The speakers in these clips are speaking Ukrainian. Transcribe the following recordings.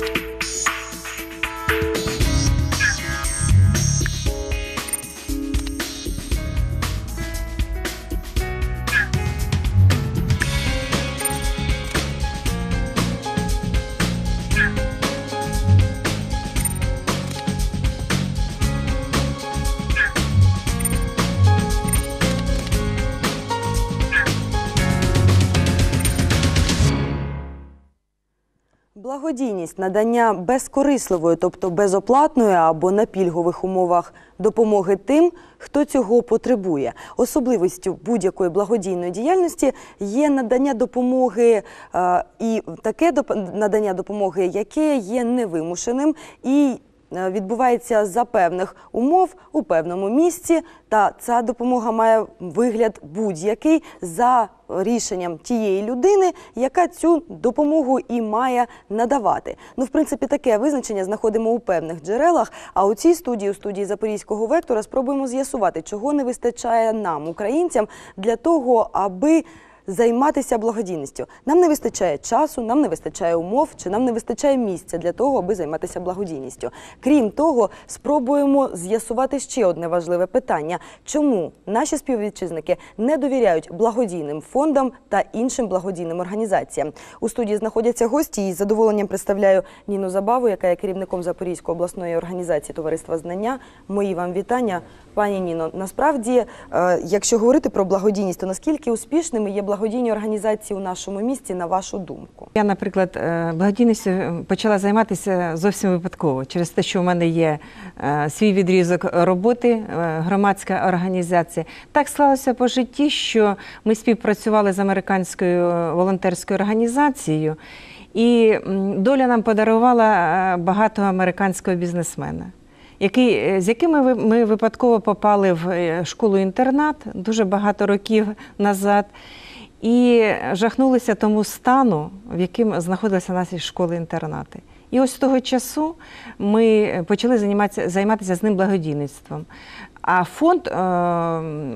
Bye. Благодійність надання безкорисливої, тобто безоплатної або на пільгових умовах допомоги тим, хто цього потребує. Особливістю будь-якої благодійної діяльності є надання допомоги е, і таке надання допомоги, яке є невимушеним і відбувається за певних умов у певному місці. Та ця допомога має вигляд будь-який за рішенням тієї людини, яка цю допомогу і має надавати. Ну, в принципі, таке визначення знаходимо у певних джерелах. А у цій студії, у студії Запорізького вектора, спробуємо з'ясувати, чого не вистачає нам, українцям, для того, аби займатися благодійністю. Нам не вистачає часу, нам не вистачає умов, чи нам не вистачає місця для того, аби займатися благодійністю. Крім того, спробуємо з'ясувати ще одне важливе питання: чому наші співвітчизники не довіряють благодійним фондам та іншим благодійним організаціям. У студії знаходяться гості і з задоволенням представляю Ніну Забаву, яка є керівником Запорізької обласної організації Товариства Знання. Мої вам вітання, пані Ніно. Насправді, е, якщо говорити про благодійність, то наскільки успішними є благодійні організації у нашому місті, на вашу думку? Я, наприклад, е, благодійністю почала займатися зовсім випадково через те, що в мене є е, свій відрізок роботи, е, громадська організація. Так склалося по житті, що ми співпрацювали з американською волонтерською організацією, і доля нам подарувала багато американського бізнесмена. Який, з якими ми випадково попали в е, школу-інтернат дуже багато років назад. І жахнулися тому стану, в яким знаходилися наші школи-інтернати. І ось з того часу ми почали займатися, займатися з ним благодійництвом. А фонд е,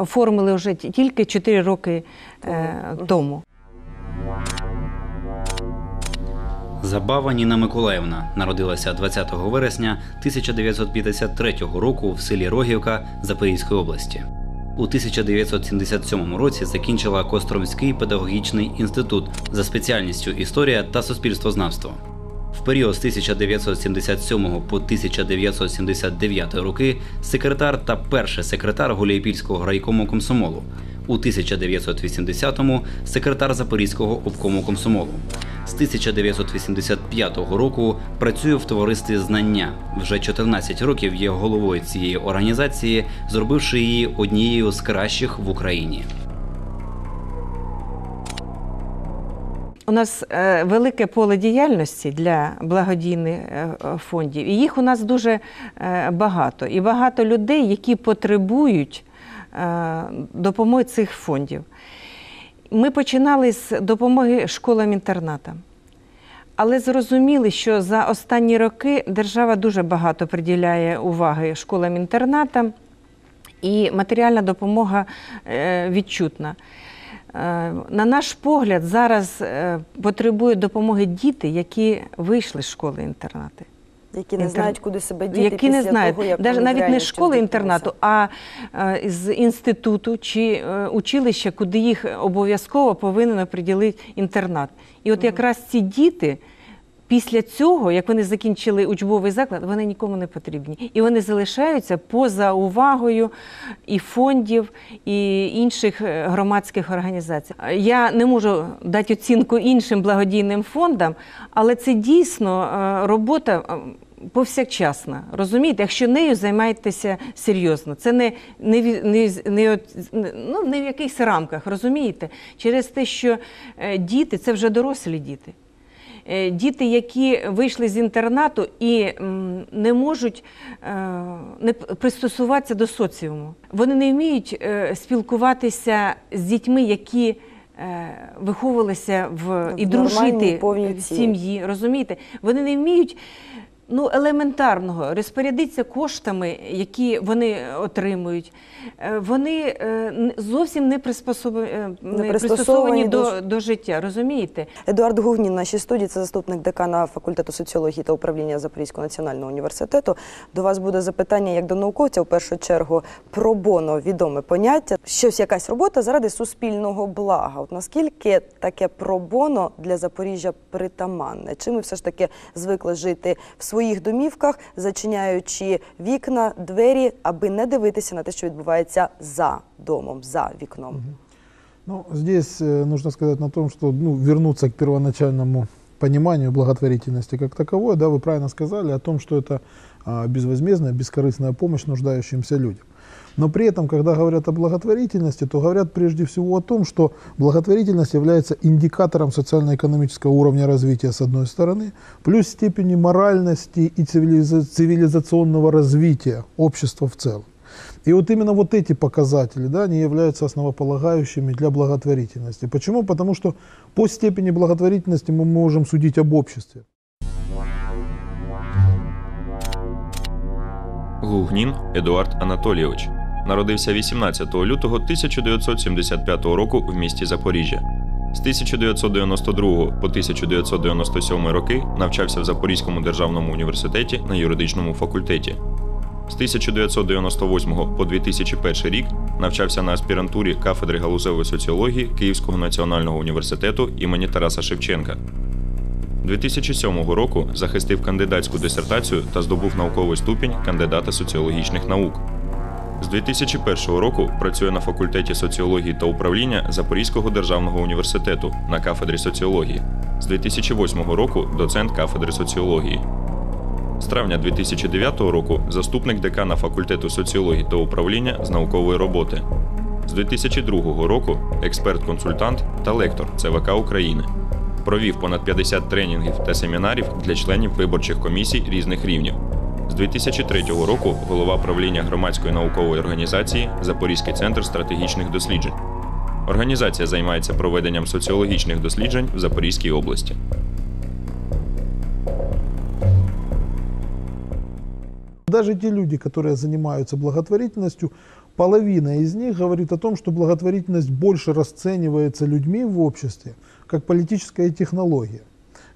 оформили вже тільки 4 роки е, тому. Забава Ніна Миколаївна народилася 20 вересня 1953 року в селі Рогівка Запорізької області. У 1977 році закінчила Костромський педагогічний інститут за спеціальністю історія та суспільствознавство. В період з 1977 по 1979 роки секретар та перший секретар Гуляйпільського райкому комсомолу. У 1980-му секретар Запорізького обкому комсомолу. З 1985 року працює в товаристві знання. Вже 14 років є головою цієї організації, зробивши її однією з кращих в Україні. У нас е, велике поле діяльності для благодійних е, фондів, і їх у нас дуже е, багато. І багато людей, які потребують допомоги цих фондів. Ми починали з допомоги школам-інтернатам. Але зрозуміли, що за останні роки держава дуже багато приділяє уваги школам-інтернатам, і матеріальна допомога е, відчутна. Е, На наш погляд, зараз е, потребують допомоги діти, які вийшли з школи-інтернати. Які не Інтер- знають, куди себе діти які не знають, того, як Даже навіть не з школи інтернату, а е, з інституту чи е, училища, куди їх обов'язково повинен приділити інтернат. І от якраз ці діти. Після цього, як вони закінчили учбовий заклад, вони нікому не потрібні. І вони залишаються поза увагою і фондів, і інших е, громадських організацій. Я не можу дати оцінку іншим благодійним фондам, але це дійсно е, робота. Повсякчасна, розумієте, якщо нею займаєтеся серйозно, це не, не, не, не, ну, не в якихось рамках, розумієте? Через те, що е, діти це вже дорослі діти. Е, Діти, які вийшли з інтернату і не можуть е, не пристосуватися до соціуму. Вони не вміють е, спілкуватися з дітьми, які виховувалися в, і В дружити в сім'ї. Розумієте? Вони не вміють ну, елементарного розпорядитися коштами, які вони отримують. Е, Вони е, зовсім не приспособлені, Не пристосовані до до, життя, розумієте? Едуард Гугнін нашій студії, це заступник декана факультету соціології та управління Запорізького національного університету. До вас буде запитання як до науковця, в першу чергу, про боно відоме поняття. Щось якась робота заради суспільного блага. От наскільки таке пробоно для Запоріжжя притаманне? Чи ми все ж таки звикли жити в своїх домівках, зачиняючи вікна, двері, аби не дивитися на те, що відбувається за домом, за вікном? Ну, здесь э, нужно сказать на том, что ну, вернуться к первоначальному пониманию благотворительности как таковой, да, вы правильно сказали о том, что это а, безвозмездная, бескорыстная помощь нуждающимся людям. Но при этом, когда говорят о благотворительности, то говорят прежде всего о том, что благотворительность является индикатором социально-экономического уровня развития с одной стороны, плюс степени моральности и цивилиза- цивилизационного развития общества в целом. И вот именно вот эти показатели, да, они являются основополагающими для благотворительности. Почему? Потому что по степени благотворительности мы можем судить об обществе. Гугнін Едуард Анатолійович народився 18 лютого 1975 року в місті Запоріжжя. З 1992 по 1997 роки навчався в Запорізькому державному університеті на юридичному факультеті. З 1998 по 2001 рік навчався на аспірантурі кафедри галузевої соціології Київського національного університету імені Тараса Шевченка. 2007 року захистив кандидатську дисертацію та здобув науковий ступінь кандидата соціологічних наук. З 2001 року працює на факультеті соціології та управління Запорізького державного університету на кафедрі соціології. З 2008 року доцент кафедри соціології. З травня 2009 року заступник декана факультету соціології та управління з наукової роботи. З 2002 року експерт-консультант та лектор ЦВК України. Провів понад 50 тренінгів та семінарів для членів виборчих комісій різних рівнів. З 2003 року голова правління громадської наукової організації Запорізький центр стратегічних досліджень. Організація займається проведенням соціологічних досліджень в Запорізькій області. Даже те люди, которые занимаются благотворительностью, половина из них говорит о том, что благотворительность больше расценивается людьми в обществе как политическая технология.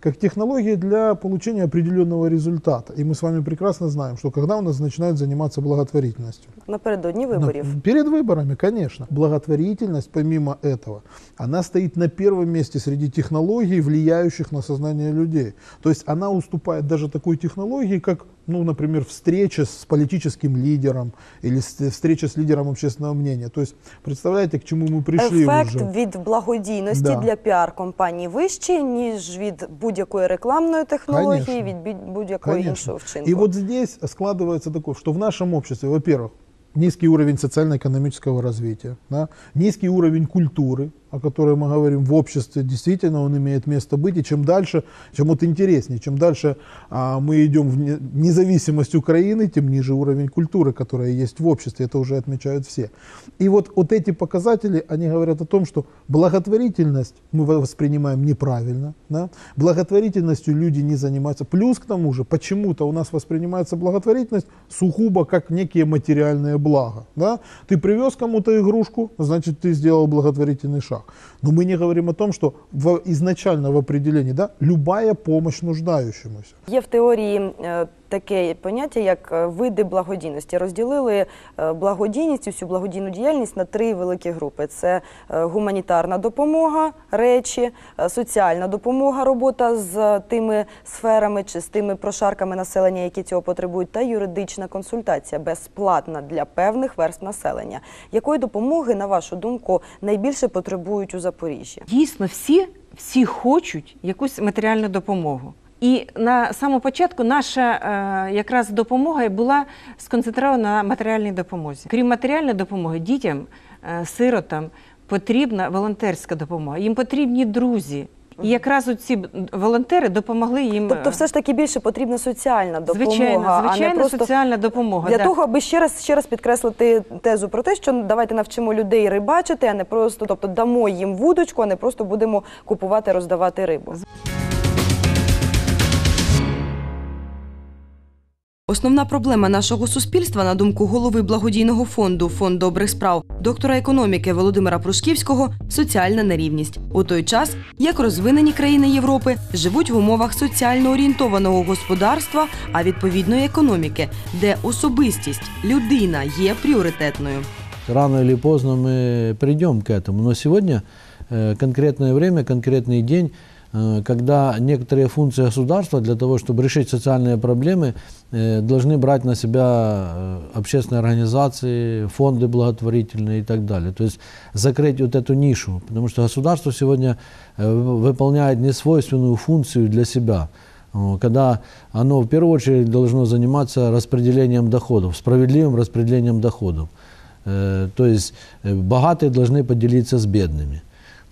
Как технология для получения определенного результата. И мы с вами прекрасно знаем, что когда у нас начинают заниматься благотворительностью, Напередодні Да, виборів. Перед выборами, конечно. Благотворительность, помимо этого, она стоит на первом месте среди технологий, влияющих на сознание людей. То есть она уступает даже такой технологии, как, ну, например, встреча с политическим лидером или с- встреча с лидером общественного мнения. То есть представляете, к чему мы пришли Ефект уже? від благодійності Да. для піар-компаній вищий, ніж від будь-якої рекламної технології, Конечно. від бі- будь-якого Конечно. іншого вчинку. И вот здесь складывается такое, что в нашем обществе, во-первых, низкий уровень социально-экономического развития, да, низкий уровень культуры, о которой мы говорим в обществе, действительно он имеет место быть, и чем дальше, чем вот интереснее, чем дальше а, мы идем в не- независимость Украины, тем ниже уровень культуры, которая есть в обществе, это уже отмечают все. И вот, вот эти показатели, они говорят о том, что благотворительность мы воспринимаем неправильно, да? благотворительностью люди не занимаются. Плюс к тому же, почему-то у нас воспринимается благотворительность сугубо как некие материальные блага. Да? Ты привез кому-то игрушку, значит ты сделал благотворительный шаг. Но мы не говорим о том, что в, изначально в определении да, любая помощь нуждающемуся. Є в теорії е, таке поняття, як е, види благодійності. Розділили е, благодійність, всю благодійну діяльність на три великі групи: це е, гуманітарна допомога, речі, соціальна допомога, робота з тими сферами чи з тими прошарками населення, які цього потребують, та юридична консультація безплатна для певних верст населення. Якої допомоги, на вашу думку, найбільше потребують у Запоріжжі? Дійсно, всі, всі хочуть якусь матеріальну допомогу. І на самому початку наша е, якраз допомога була сконцентрована на матеріальній допомозі. Крім матеріальної допомоги, дітям, е, сиротам потрібна волонтерська допомога. Їм потрібні друзі. І якраз ці волонтери допомогли їм. Тобто, все ж таки більше потрібна соціальна допомога, звичайно, а не просто соціальна допомога. для да. того, аби ще раз ще раз підкреслити тезу про те, що давайте навчимо людей рибачити, а не просто, тобто дамо їм вудочку, а не просто будемо купувати, роздавати рибу. Основна проблема нашого суспільства, на думку голови благодійного фонду Фонд добрих справ, доктора економіки Володимира Прусківського соціальна нерівність. У той час, як розвинені країни Європи живуть в умовах соціально орієнтованого господарства, а відповідної економіки, де особистість, людина є пріоритетною. Рано или поздно мы придем к этому. Но сегодня э, конкретное время, конкретный день, э, Когда некоторые функции государства для того, чтобы решить социальные проблемы, э, должны брать на себя э, общественные организации, фонды благотворительные и так далее. То есть закрыть вот эту нишу, потому что государство сегодня э, вы- выполняет несвойственную функцию для себя. Когда оно в первую очередь должно заниматься распределением доходов, справедливым распределением доходов. Э, То есть э, богатые должны поделиться с бедными.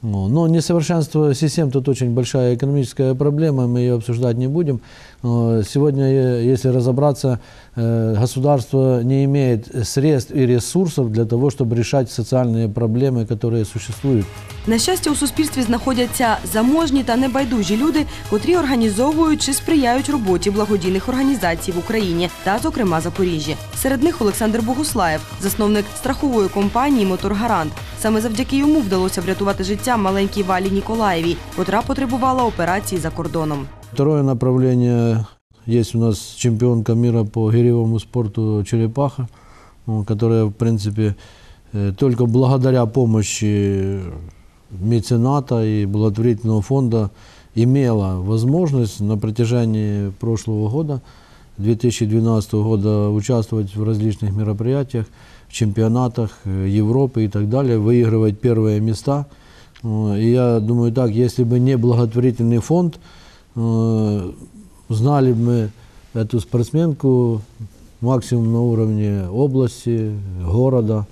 Ну, Но несовершенство систем тут очень большая экономическая проблема, мы ее обсуждать не будем. Но Сегодня, э, если разобраться, э, государство не имеет средств и ресурсов для того, чтобы решать социальные проблемы, которые существуют. На щастя, у суспільстві знаходяться заможні та небайдужі люди, котрі організовують чи сприяють роботі благодійних організацій в Україні та, зокрема, Запоріжжі. Серед них Олександр Богуслаєв, засновник страхової компанії Моторгарант. Саме завдяки йому вдалося врятувати життя маленькій Валі Ніколаєвій, котра потребувала операції за кордоном. Второе направление есть у нас чемпионка мира по гиревому спорту Черепаха, ну, которая, в принципе, э, только благодаря помощи мецената и благотворительного фонда имела возможность на протяжении прошлого года, 2012 года, участвовать в различных мероприятиях, в чемпионатах э, Европы и так далее, выигрывать первые места. Э, И я думаю так, если бы не благотворительный фонд, э, знали бы мы эту спортсменку максимум на уровне области, города.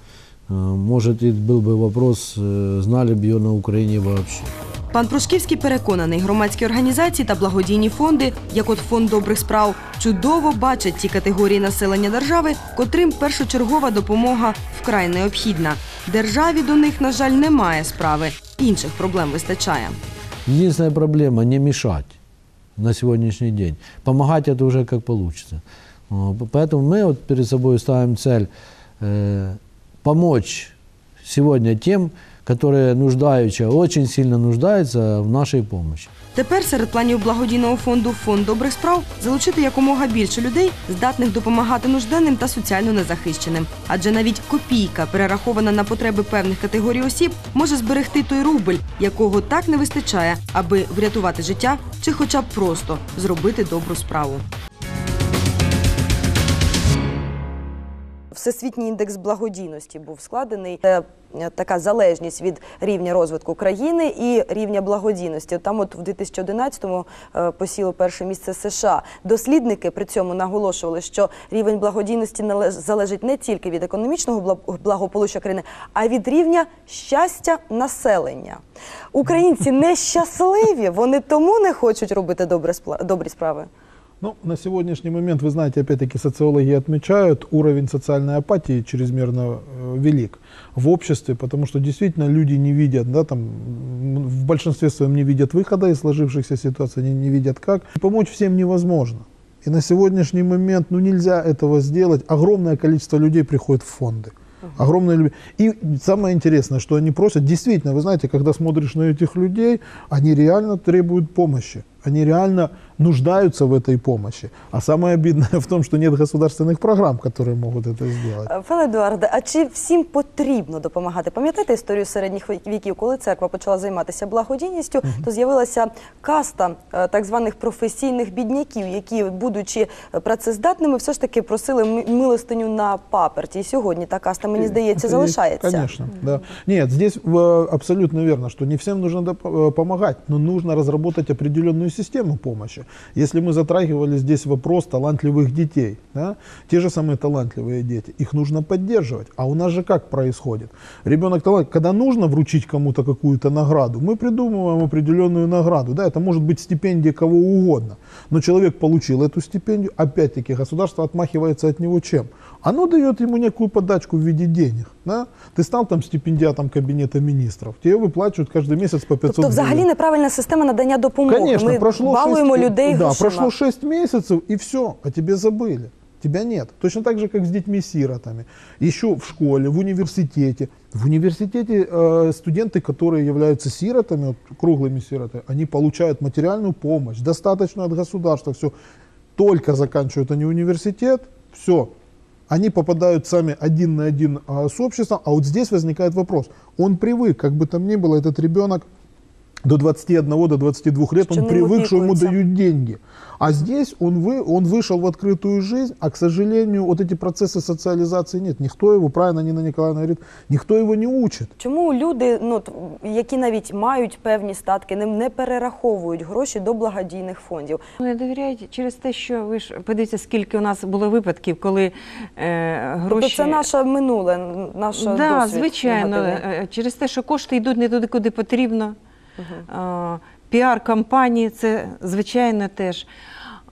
Э, Может, и был бы вопрос, э, знали бы ее на Украине вообще. Пан Прошківський переконаний, громадські організації та благодійні фонди, як от фонд добрих справ, чудово бачать ті категорії населення держави, котрим першочергова допомога вкрай необхідна. Державі до них, на жаль, немає справи. Інших проблем вистачає. Единственная проблема – не мешать на сегодняшний день. Помогать это уже как получится. Э, Поэтому мы вот перед собой ставим цель э, помочь сегодня тем, которые нуждающие, очень сильно нуждаются в нашей помощи. Тепер серед планів благодійного фонду Фонд добрих справ залучити якомога більше людей, здатних допомагати нужденним та соціально незахищеним. Адже навіть копійка, перерахована на потреби певних категорій осіб, може зберегти той рубль, якого так не вистачає, аби врятувати життя чи, хоча б просто зробити добру справу. Всесвітній індекс благодійності був складений. Це е, така залежність від рівня розвитку країни і рівня благодійності. Там, от в 2011-му е, посіло перше місце США. Дослідники при цьому наголошували, що рівень благодійності залежить не тільки від економічного благополуччя країни, а від рівня щастя населення. Українці нещасливі, вони тому не хочуть робити добре добрі справи. Ну, на сегодняшний момент, вы знаете, опять-таки социологи отмечают, уровень социальной апатии чрезмерно э, велик в обществе, потому что действительно люди не видят, да, там, в большинстве своем не видят выхода из сложившихся ситуаций, они не видят как. И помочь всем невозможно. И на сегодняшний момент, ну, нельзя этого сделать. Огромное количество людей приходит в фонды. Огромное любви. И самое интересное, что они просят, действительно, вы знаете, когда смотришь на этих людей, они реально требуют помощи. Они реально нуждаются в этой помощи. А самое обидное в том, что нет государственных программ, которые могут это сделать. Е, Пане Едуарде, а чи всім потрібно допомагати? Пам'ятаєте історію середніх віків, коли церква почала займатися благодійністю, то з'явилася каста е, так званих професійних бідняків, які, будучи працездатними, все ж таки просили м- милостиню на паперті. І сьогодні та каста, мені здається, Это залишається. есть, Конечно, да. Нет, здесь э, абсолютно верно, что не всем нужно доп- э, помогать, но нужно определенную систему помощи. Если мы затрагивали здесь вопрос талантливых детей, да, те же самые талантливые дети, их нужно поддерживать. А у нас же как происходит? Ребенок талант, когда нужно вручить кому-то какую-то награду, мы придумываем определенную награду. Да, это может быть стипендия кого угодно. Но человек получил эту стипендию, опять-таки государство отмахивается от него чем? Оно дает ему некую подачку в виде денег. Да? Ты стал там стипендиатом кабинета министров, тебе выплачивают каждый месяц по 500 Тобто, взагалі неправильна система надання допомоги. Конечно, Ми прошло балуємо 6, людей да, грошима. прошло 6 месяцев и все, о тебе забыли. Тебя нет. Точно так же, как с детьми-сиротами. Еще в школе, в университете. В университете э, студенты, которые являются сиротами, вот, круглыми сиротами, они получают материальную помощь, достаточно от государства, все. Только заканчивают они университет, все. Они попадают сами один на один а, с обществом, а вот здесь возникает вопрос. Он привык, как бы там ни было, этот ребенок до 21, до 22 лет, Что он на него привык, что ему пикаются. дают деньги. А здесь он, вы, он вышел в открытую жизнь, а, к сожалению, вот эти процессы социализации нет. Никто его, правильно Нина Николаевна говорит, никто его не учит. Чому люди, ну т- які навіть мають певні статки, не, не перераховують гроші до благодійних фондів? Не довіряють через те, що ви ж подивіться, скільки у нас було випадків, коли е, гроші. Тобто це наше минуле, н- наш да, досвід звичайно, негативний. е, через те, що кошти йдуть не туди, куди потрібно. Е, Піар-кампанії це звичайно теж.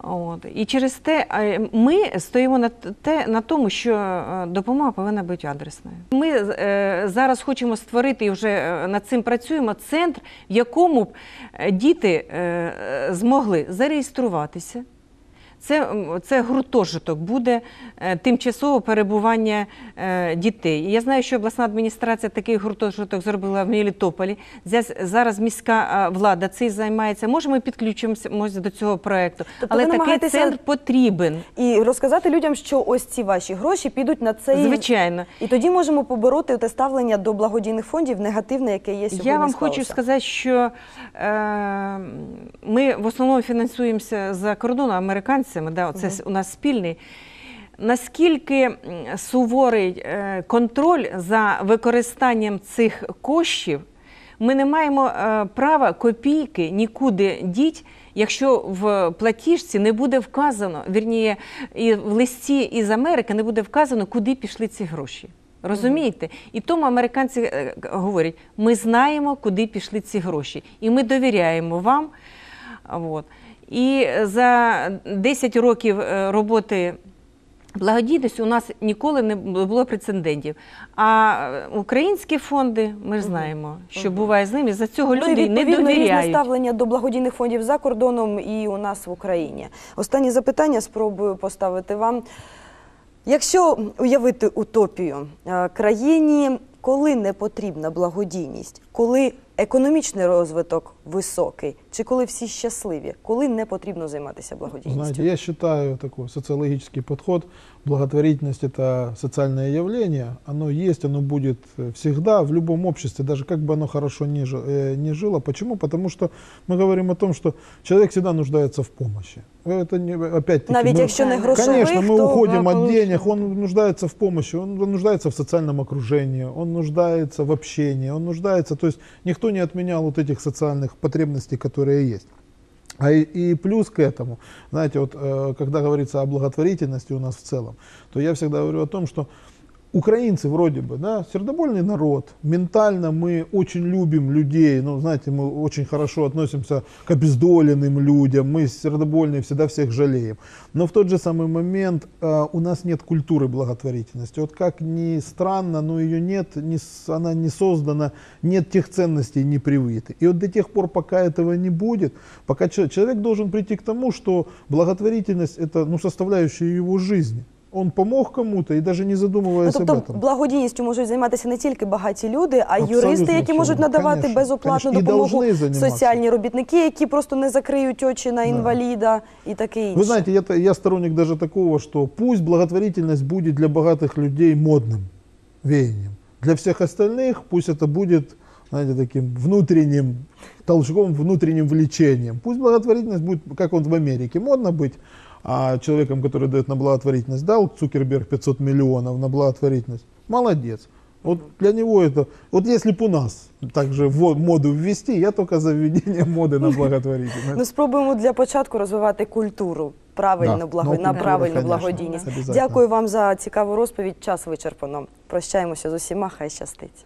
От. І через те ми стоїмо на, те, на тому, що е, допомога повинна бути адресною. Ми е, зараз хочемо створити і вже е, над цим працюємо центр, в якому б е, діти е, змогли зареєструватися. Це, це гуртожиток буде е, тимчасове перебування е, дітей. Я знаю, що обласна адміністрація такий гуртожиток зробила в Мелітополі. Зараз міська влада цим займається. Може, ми підключимося до цього проекту, Тобто але такий намагаєтеся- центр потрібен. І розказати людям, що ось ці ваші гроші підуть на цей Звичайно. І тоді можемо побороти те ставлення до благодійних фондів негативне, яке є сьогодні. Я вам склалося. хочу сказати, що е, ми в основному фінансуємося за кордоном американцями, да, це у нас спільний. Наскільки суворий е, контроль за використанням цих коштів, ми не маємо е, права копійки нікуди діть, якщо в платіжці не буде вказано, вірніше, і в листі із Америки не буде вказано, куди пішли ці гроші. Розумієте? І тому американці е, говорять: ми знаємо, куди пішли ці гроші, і ми довіряємо вам. От. І за 10 років е, роботи благодійності у нас ніколи не було прецедентів. А українські фонди, ми ж знаємо, що буває з ними. За цього люди не відповідно різне ставлення до благодійних фондів за кордоном і у нас в Україні. Останнє запитання спробую поставити вам. Якщо уявити утопію е, країні, коли не потрібна благодійність, коли економічний розвиток високий, чи коли всі щасливі, коли не потрібно займатися благодійністю? Знаете, я считаю такой социологический подход. Благотворительность это социальное явление. Оно есть, оно будет э, всегда в любом обществе, даже как бы оно хорошо не, жи- э, не жило. Почему? Потому что мы говорим о том, что человек всегда нуждается в помощи. Это не, опять-таки, Навіть мы- якщо не грошових, Конечно, мы то уходим от благополучно. денег, он нуждается в помощи, он нуждается в социальном окружении, он нуждается в общении, он нуждается, то есть никто не отменял вот этих социальных потребностей, которые есть. А и, и плюс к этому, знаете, вот э, когда говорится о благотворительности у нас в целом, то я всегда говорю о том, что украинцы вроде бы, да, сердобольный народ, ментально мы очень любим людей, ну, знаете, мы очень хорошо относимся к обездоленным людям, мы сердобольные, всегда всех жалеем. Но в тот же самый момент э, у нас нет культуры благотворительности. Вот как ни странно, но ее нет, не она не создана, нет тех ценностей, не привиты. И вот до тех пор, пока этого не будет, пока чел- человек должен прийти к тому, что благотворительность это ну, составляющая его жизни. Он помог кому-то и даже не Ну, задумываясь об тобто этом. благодійністю можуть займатися не тільки багаті люди, а й Абсолютно юристи, які всьому. можуть надавати Конечно, безоплатну конечно. І допомогу, должны займатися. соціальні робітники, які просто не закриють очі на інваліда і таке інше. Вы знаете, я, я сторонник даже такого, что пусть благотворительность будет для богатых людей модным веянием. Для всех остальных пусть это будет, знаете, таким внутренним толчком, внутренним влечением. Пусть благотворительность будет, как вот в Америке, модно быть а человеком, который дает на благотворительность, дал Цукерберг 500 миллионов на благотворительность, молодец. Вот для него это, вот если бы у нас также в моду ввести, я только за введение моды на благотворительность. Ну, спробуємо для початку розвивати культуру правильну Да, благо... ну, на культура, правильну конечно, благодійність. обязательно. Дякую вам за цікаву розповідь. Час вичерпано. Прощаємося з усіма. Хай щастить.